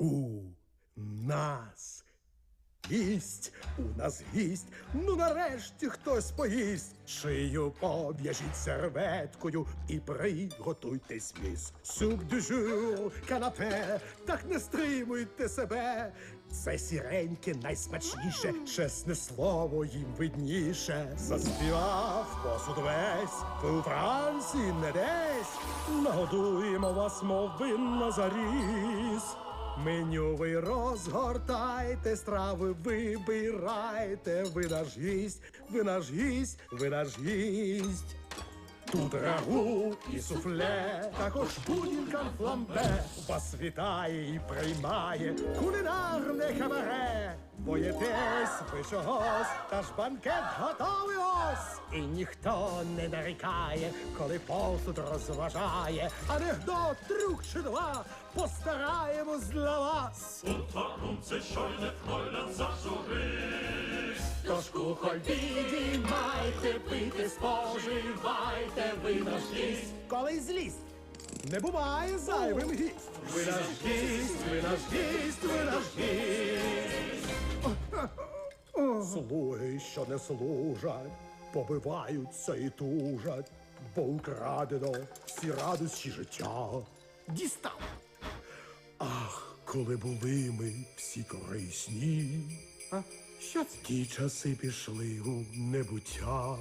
У нас гість, у нас гість, ну нарешті хтось поїсть. Шию пов'яжіть серветкою і приготуйтесь міс. Суп дю жур, канапе, так не стримуйте себе. Це сіреньке найсмачніше, чесне слово їм видніше. Заспівав посуд весь, ви у Франції не десь. Нагодуємо вас, мов винна заріс. Меню ви розгортайте, страви вибирайте, ви наш гість, ви наш гість, ви наш гість. Тут рагу і суфле, також пудінг фламбе. Вас вітає і приймає кулінарне кабаре. Боїтесь ви чогось, та ж банкет готовий ось. І ніхто не нарікає, коли посуд розважає. Анекдот, трюк чи два, постараємось для вас. Fräulein зажурись. Кухоль підіймайте, пийте, споживайте, ви наш гість. Коли злість, не буває зайвим гість. Ви наш гість, ви наш гість, ви наш гість. Слуги, що не служать, побиваються і тужать, бо украдено всі радості життя. Дістав. Ах, коли були ми всі корисні. А що це? Ті часи пішли у небуття.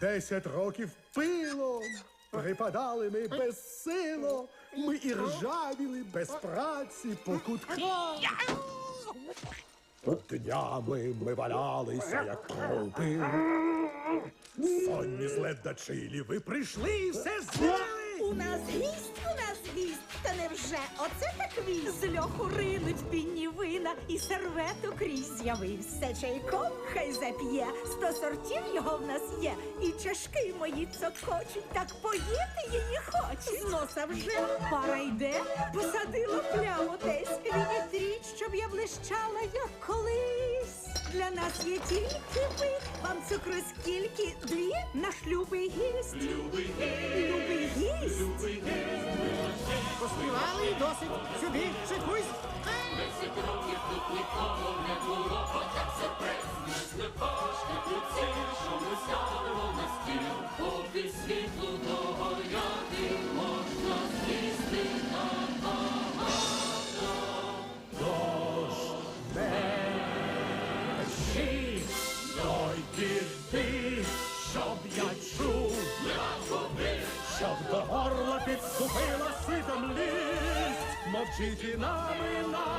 Десять років пилом припадали ми безсило. Ми і ржавіли без праці по кутках. Днями ми валялися, як крупи. Сонні зледачилі, ви прийшли і все зняли. У нас гість, у нас невже оце так він З льоху ринуть пінні вина і сервету крізь з'явився. Чайком хай зап'є, сто сортів його в нас є. І чашки мої цокочуть, так поїти її хочуть. З носа вже пара йде, посадила пляму десь. річ, щоб я блищала, як колись. Для нас є тільки ви, вам цукру скільки дві наш любий гість. Любий Любий гість. любий Поспівали і досить. Сюди, шикуйсь. Десять років тут нікого не було, отак сюрприз. Не важкі ключі, що ми ставимо на стіл. Поки світло догоряти, Мовчіть і нами потім